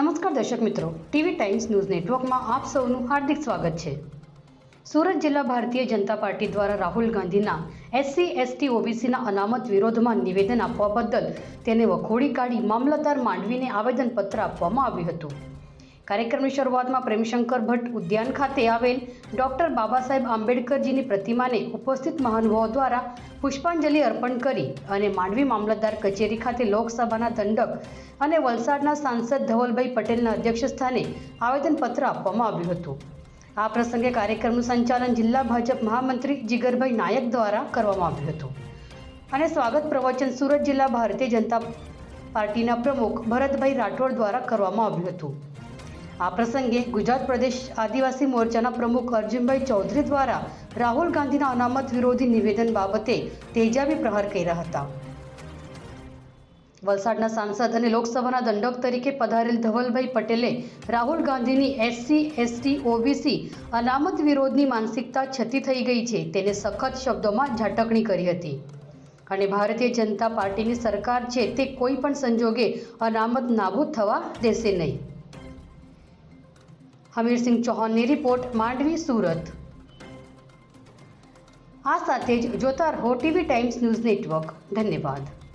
નમસ્કાર દર્શક મિત્રો, ટીવી ટાઈમ્સ ન્યૂઝ નેટવર્કમાં આપ સૌનું હાર્દિક સ્વાગત છે. સુરત જિલ્લા ભારતીય જનતા પાર્ટી દ્વારા રાહુલ ગાંધીના એસસી, એસટી, ઓબીસીના અનામત વિરોધમાં નિવેદન આપવા બદલ તેને વખોડી કાઢી મામલતદાર માંડવીને આવેદનપત્ર આપવામાં આવ્યું હતું. કાર્યક્રમની શરૂઆતમાં પ્રેમશંકર ભટ્ટ ઉદ્યાન ખાતે આવેલ ડોક્ટર બાબા સાહેબ આંબેડકરજીની પ્રતિમાને ઉપસ્થિત મહાનુભાવો દ્વારા પુષ્પાંજલિ અર્પણ કરી અને માંડવી મામલતદાર કચેરી ખાતે લોકસભાના દંડક અને વલસાડના સાંસદ ધવલભાઈ પટેલના અધ્યક્ષસ્થાને આવેદનપત્ર આપવામાં આવ્યું હતું. આ પ્રસંગે કાર્યક્રમનું સંચાલન જિલ્લા ભાજપ મહામંત્રી જીગરભાઈ નાયક દ્વારા કરવામાં આવ્યું હતું. અને સ્વાગત પ્રવચન સુરત જિલ્લા ભારતીય જનતા પાર્ટીના પ્રમુખ ભરતભાઈ રાઠોડ દ્વારા કરવામાં આવ્યું હતું. આ પ્રસંગે ગુજરાત પ્રદેશ આદિવાસી મોરચાના પ્રમુખ અર્જુનભાઈ ચૌધરી દ્વારા રાહુલ ગાંધીના અનામત વિરોધી નિવેદન બાબતે તેજાબી પ્રહાર કર્યા હતા. વલસાડના સાંસદ અને લોકસભાના દંડક તરીકે પધારેલ ધવલભાઈ પટેલે રાહુલ ગાંધીની એસસી, એસટી, ઓબીસી અનામત વિરોધની માનસિકતા છતી થઈ ગઈ છે. તેને સખત શબ્દોમાં ઝાટકણી કરી હતી. અને ભારતીય જનતા પાર્ટીની સરકાર છે તે કોઈ પણ સંજોગે અનામત નાબૂદ થવા દેશે નહીં. હમીરસિંહ ચૌહાણની રિપોર્ટ માંડવી, સુરત. આ સાથે જ જોતા રહો ટીવી ટાઈમ્સ ન્યૂઝ નેટવર્ક. ધન્યવાદ.